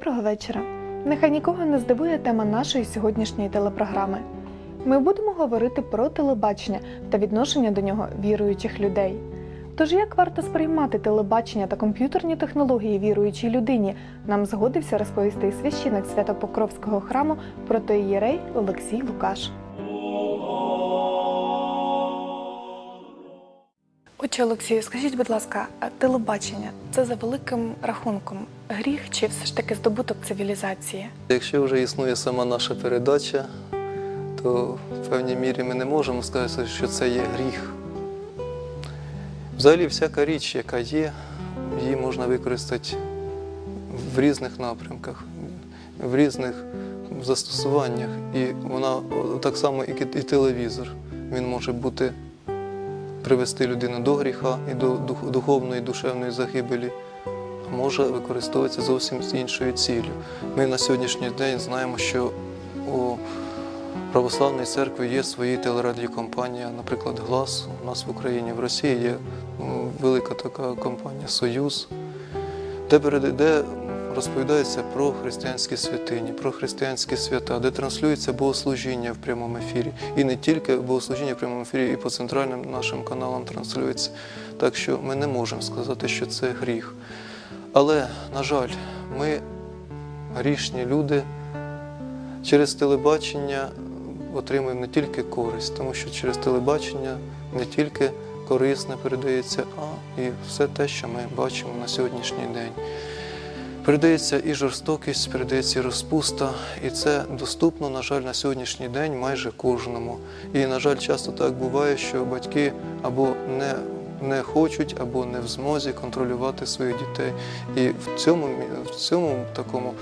Доброго вечора. Нехай нікого не здивує тема нашої сьогоднішньої телепрограми. Ми будемо говорити про телебачення та відношення до нього віруючих людей. Тож як варто сприймати телебачення та комп'ютерні технології віруючій людині, нам згодився розповісти священик Святопокровського храму протоієрей Олексій Лукаш. Отче Олексію, скажіть, будь ласка, телебачення це за великим рахунком гріх чи все ж таки здобуток цивілізації? Якщо вже існує сама наша передача, то в певній мірі ми не можемо сказати, що це є гріх. Взагалі, всяка річ, яка є, її можна використати в різних напрямках, в різних застосуваннях. І вона так само, як і телевізор. Він може бути привести людину до гріха і до дух- духовної, душевної загибелі, може використовуватися зовсім з іншою ціллю. Ми на сьогоднішній день знаємо, що у православної церкви є свої телерадіокомпанії, наприклад, Глас у нас в Україні, в Росії є велика така компанія Союз, де, перед- розповідається про християнські святині, про християнські свята, де транслюється богослужіння в прямому ефірі. І не тільки богослужіння в прямому ефірі, і по центральним нашим каналам транслюється. Так що ми не можемо сказати, що це гріх. Але, на жаль, ми грішні люди через телебачення отримуємо не тільки користь, тому що через телебачення не тільки корисне передається, а і все те, що ми бачимо на сьогоднішній день. Передається і жорстокість, передається і розпуста, і це доступно, на жаль, на сьогоднішній день майже кожному. І, на жаль, часто так буває, що батьки або не, не хочуть, або не в змозі контролювати своїх дітей. І в цьому, в цьому такому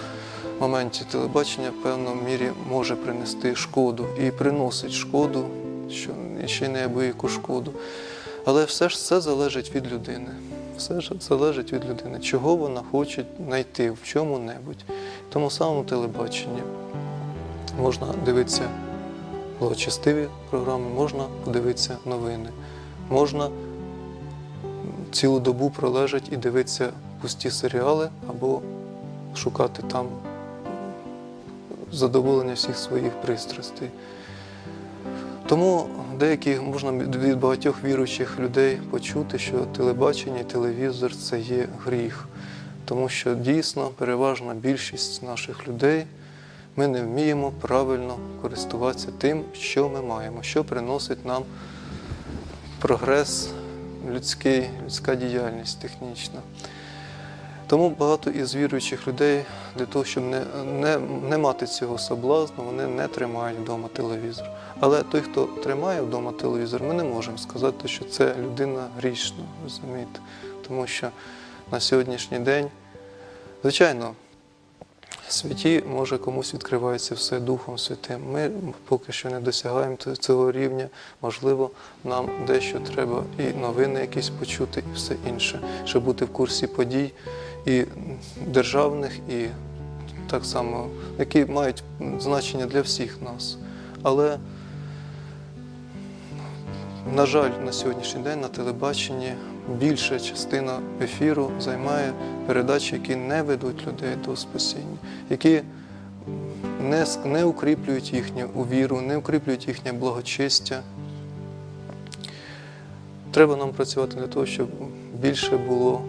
моменті телебачення в певному мірі може принести шкоду і приносить шкоду, що ще неабияку шкоду. Але все ж це залежить від людини. Все ж залежить від людини, чого вона хоче знайти в чому-небудь. Тому самому телебаченні можна дивитися благочестиві програми, можна подивитися новини, можна цілу добу пролежати і дивитися пусті серіали або шукати там задоволення всіх своїх пристрастей. Тому деякі можна від багатьох віруючих людей почути, що телебачення і телевізор це є гріх, тому що дійсно переважна більшість наших людей ми не вміємо правильно користуватися тим, що ми маємо, що приносить нам прогрес людський, людська діяльність технічна. Тому багато із віруючих людей для того, щоб не, не, не мати цього соблазну, вони не тримають вдома телевізор. Але той, хто тримає вдома телевізор, ми не можемо сказати, що це людина грішна, розумієте? Тому що на сьогоднішній день, звичайно, святі, може комусь відкривається все Духом Святим. Ми поки що не досягаємо цього рівня. Можливо, нам дещо треба і новини якісь почути, і все інше, щоб бути в курсі подій і державних, і так само, які мають значення для всіх нас. Але, на жаль, на сьогоднішній день на телебаченні більша частина ефіру займає передачі, які не ведуть людей до спасіння, які не, не укріплюють їхню віру, не укріплюють їхнє благочестя. Треба нам працювати для того, щоб більше було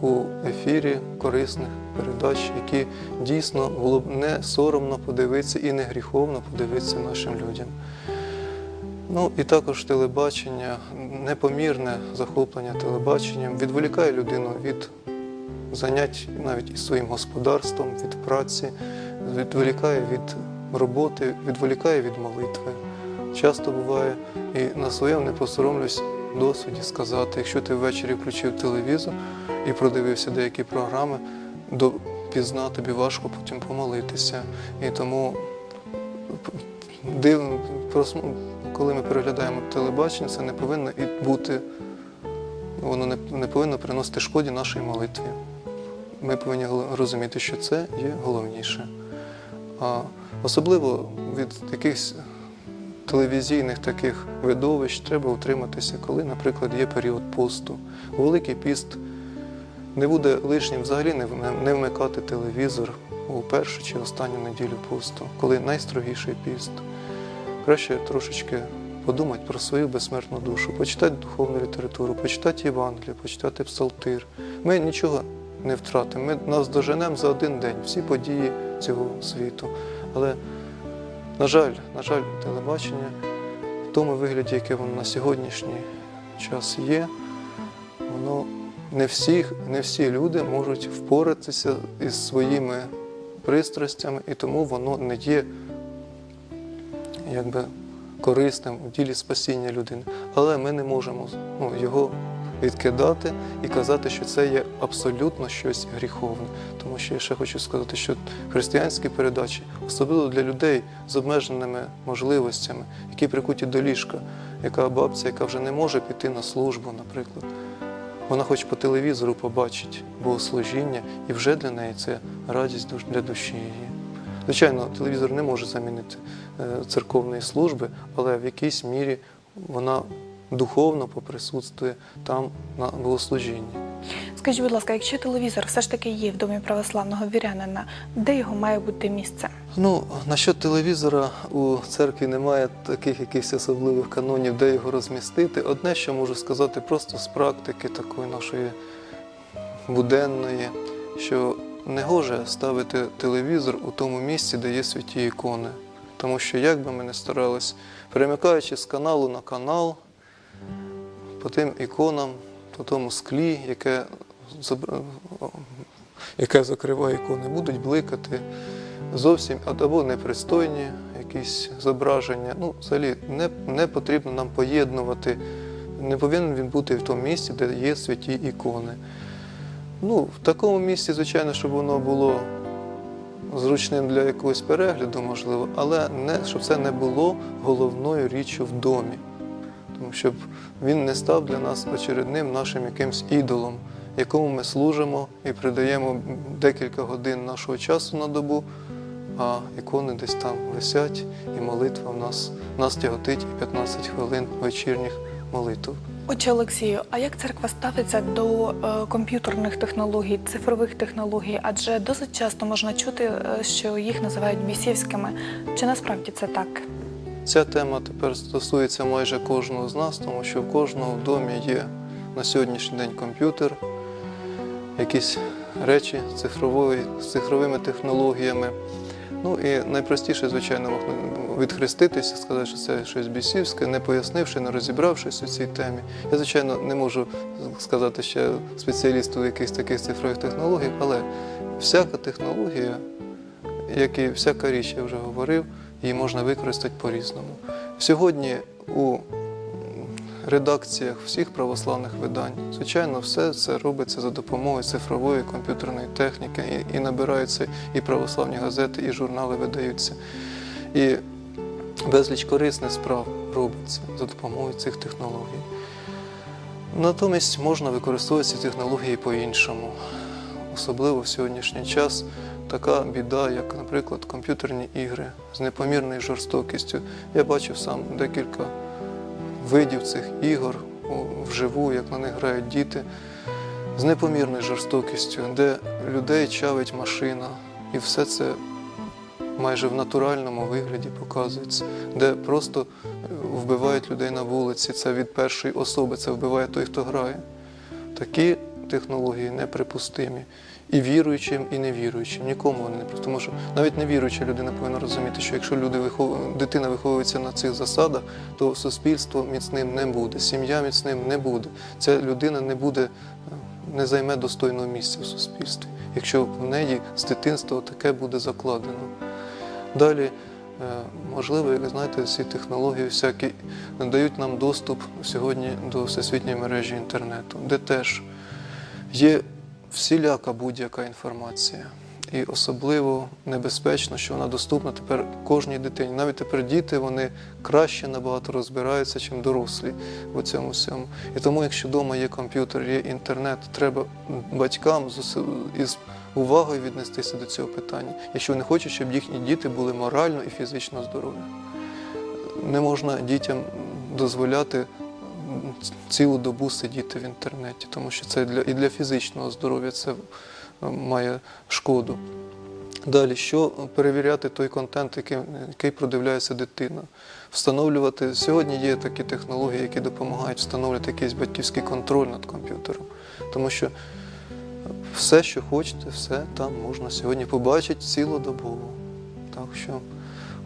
у ефірі корисних передач, які дійсно було б не соромно подивитися і не гріховно подивитися нашим людям. Ну і також телебачення, непомірне захоплення телебаченням відволікає людину від занять навіть із своїм господарством, від праці, відволікає від роботи, відволікає від молитви. Часто буває, і на своєму не посоромлюсь досвіді сказати, якщо ти ввечері включив телевізор і продивився деякі програми, до пізна тобі важко потім помолитися. І тому див, просм- коли ми переглядаємо телебачення, це не повинно і бути, воно не, не повинно приносити шкоді нашій молитві. Ми повинні розуміти, що це є головніше. А особливо від якихось телевізійних таких видовищ треба утриматися, коли, наприклад, є період посту. Великий піст не буде лишнім взагалі не, вмикати телевізор, у першу чи останню неділю посту, коли найстрогіший піст. Краще трошечки подумати про свою безсмертну душу, почитати духовну літературу, почитати Євангелія, почитати псалтир. Ми нічого не втратимо. Ми нас доженемо за один день всі події цього світу. Але, на жаль, на жаль, телебачення в тому вигляді, яке воно на сьогоднішній час є, воно не всіх, не всі люди можуть впоратися із своїми пристрастями, і тому воно не є якби корисним в ділі спасіння людини. Але ми не можемо ну, його відкидати і казати, що це є абсолютно щось гріховне. Тому що я ще хочу сказати, що християнські передачі, особливо для людей з обмеженими можливостями, які прикуті до ліжка, яка бабця, яка вже не може піти на службу, наприклад. Вона хоч по телевізору побачить богослужіння, і вже для неї це радість для душі її. Звичайно, телевізор не може замінити е, церковної служби, але в якійсь мірі вона духовно поприсутствує там на богослужінні. Скажіть, будь ласка, якщо телевізор все ж таки є в домі православного вірянина, де його має бути місце? Ну, насчет телевізора у церкві немає таких якихось особливих канонів, де його розмістити. Одне, що можу сказати, просто з практики такої нашої буденної, що не гоже ставити телевізор у тому місці, де є святі ікони. Тому що як би ми не старались, перемикаючи з каналу на канал, по тим іконам, по тому склі, яке, яке закриває ікони, будуть бликати зовсім або непристойні якісь зображення. Ну, взагалі не, не потрібно нам поєднувати. Не повинен він бути в тому місці, де є святі ікони. Ну, в такому місці, звичайно, щоб воно було зручним для якогось перегляду, можливо, але не, щоб це не було головною річчю в домі. Тому щоб він не став для нас очередним нашим якимсь ідолом, якому ми служимо і придаємо декілька годин нашого часу на добу, а ікони десь там висять, і молитва в нас, нас тяготить і 15 хвилин вечірніх молитв. Отче Олексію, а як церква ставиться до е, комп'ютерних технологій, цифрових технологій? Адже досить часто можна чути, е, що їх називають бісівськими. Чи насправді це так? Ця тема тепер стосується майже кожного з нас, тому що в кожного в домі є на сьогоднішній день комп'ютер, якісь речі з цифровими технологіями. Ну і найпростіше, звичайно, відхреститися, сказати, що це щось бісівське, не пояснивши, не розібравшись у цій темі. Я, звичайно, не можу сказати ще спеціалісту якихось таких цифрових технологіях, але всяка технологія, як і всяка річ, я вже говорив, її можна використати по-різному. Сьогодні у редакціях всіх православних видань, звичайно, все це робиться за допомогою цифрової комп'ютерної техніки, і, і набираються і православні газети, і журнали видаються. І безліч корисних справ робиться за допомогою цих технологій. Натомість можна використовувати ці технології по-іншому. Особливо в сьогоднішній час така біда, як, наприклад, комп'ютерні ігри з непомірною жорстокістю. Я бачив сам декілька видів цих ігор вживу, як на них грають діти, з непомірною жорстокістю, де людей чавить машина, і все це майже в натуральному вигляді показується, де просто вбивають людей на вулиці. Це від першої особи, це вбиває той, хто грає. Такі технології неприпустимі. І віруючим, і невіруючим. Нікому вони не припустимі. Тому що навіть невіруюча людина повинна розуміти, що якщо люди вихов... дитина виховується на цих засадах, то суспільство міцним не буде, сім'я міцним не буде. Ця людина не буде, е, не займе достойного місця в суспільстві, якщо в неї з дитинства таке буде закладено. Далі, е, можливо, як знаєте, ці технології всякі надають нам доступ сьогодні до всесвітньої мережі інтернету, де теж є всіляка будь-яка інформація. І особливо небезпечно, що вона доступна тепер кожній дитині. Навіть тепер діти вони краще набагато розбираються, ніж дорослі в цьому всьому. І тому, якщо вдома є комп'ютер, є інтернет, треба батькам із увагою віднестися до цього питання, якщо вони хочуть, щоб їхні діти були морально і фізично здорові. Не можна дітям дозволяти цілу добу сидіти в інтернеті, тому що це для, і для фізичного здоров'я це е, має шкоду. Далі, що перевіряти той контент, який, який продивляється дитина. Встановлювати сьогодні є такі технології, які допомагають встановлювати якийсь батьківський контроль над комп'ютером. Тому що все, що хочете, все там можна сьогодні побачити цілодобово. Так що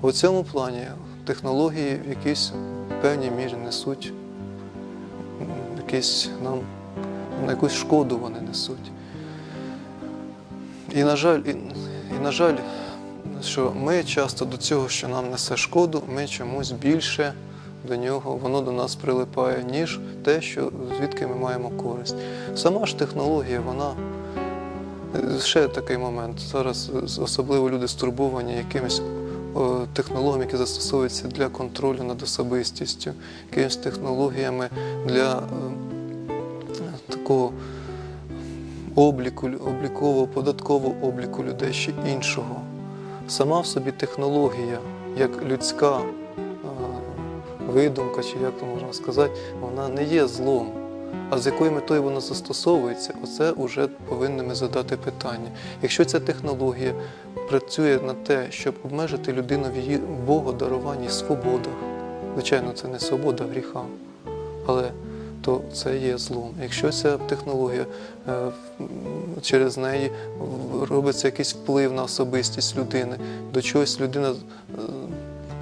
у цьому плані технології в якійсь певній мірі несуть м, якийсь нам на якусь шкоду вони несуть. І на жаль, і, і на жаль, що ми часто до цього, що нам несе шкоду, ми чомусь більше до нього, воно до нас прилипає, ніж те, що звідки ми маємо користь. Сама ж технологія, вона е, ще такий момент. Зараз особливо люди стурбовані якимись о, технологіями, які застосовуються для контролю над особистістю, якимись технологіями для е, такого обліку, облікового, податкового обліку людей ще іншого. Сама в собі технологія, як людська е, видумка, чи як то можна сказати, вона не є злом. А з якою метою вона застосовується, оце вже повинні ми задати питання. Якщо ця технологія працює на те, щоб обмежити людину в її богодаруванні свободах, звичайно, це не свобода гріха, але то це є злом. Якщо ця технологія е, через неї робиться якийсь вплив на особистість людини, до чогось людина е,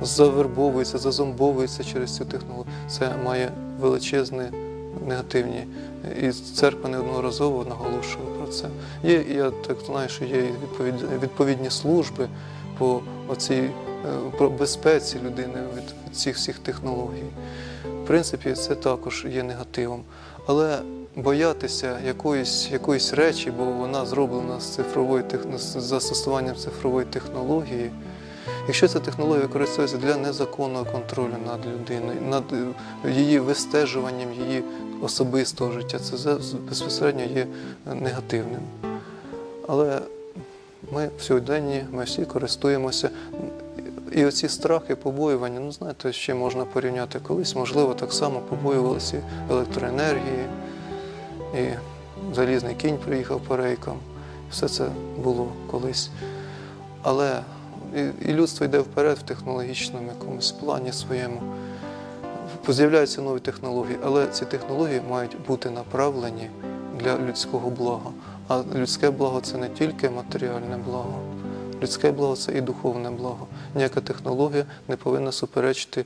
завербовується, зазомбовується через цю технологію, це має величезні негативні. І церква неодноразово наголошує про це. Є, я так знаю, що є відповідні, служби по оцій е, про безпеці людини від, цих всіх технологій. В принципі, це також є негативом. Але боятися якоїсь, якоїсь речі, бо вона зроблена з цифрової з застосуванням цифрової технології. Якщо ця технологія використовується для незаконного контролю над людиною, над е, її вистежуванням її особистого життя, це безпосередньо є е, негативним. Але ми в сьогоденні ми всі користуємося. І оці страхи, побоювання, ну знаєте, ще можна порівняти колись, можливо, так само побоювалися електроенергії, і залізний кінь приїхав по рейкам. Все це було колись. Але і, людство йде вперед в технологічному якомусь плані своєму. З'являються нові технології, але ці технології мають бути направлені для людського блага. А людське благо це не тільки матеріальне благо. Людське благо це і духовне благо. Ніяка технологія не повинна суперечити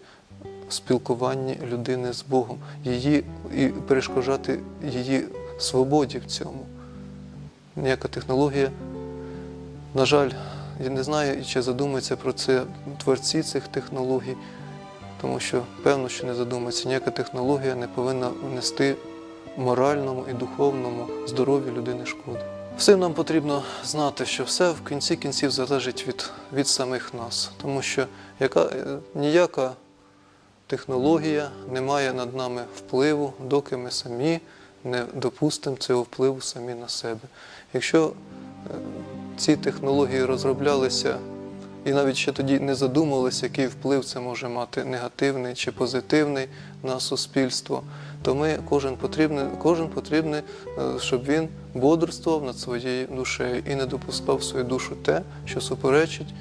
спілкуванні людини з Богом, її і перешкоджати її свободі в цьому. Ніяка технологія, на жаль, я не знаю, чи задумуються про це творці цих технологій, тому що певно, що не задумується. Ніяка технологія не повинна нести моральному і духовному здоров'ю людини шкоди. Всім нам потрібно знати, що все в кінці кінців залежить від, від самих нас, тому що яка, е, ніяка технологія не має над нами впливу, доки ми самі не допустимо цього впливу самі на себе. Якщо е, ці технології розроблялися і навіть ще тоді не задумувалися, який вплив це може мати негативний чи позитивний на суспільство, то ми кожен потрібний, кожен потрібний, е, щоб він бодрствував над своєю душею і не допускав в свою душу те, що суперечить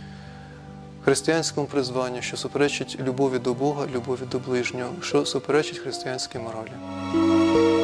християнському призванню, що суперечить любові до Бога, любові до ближнього, що суперечить християнській моралі.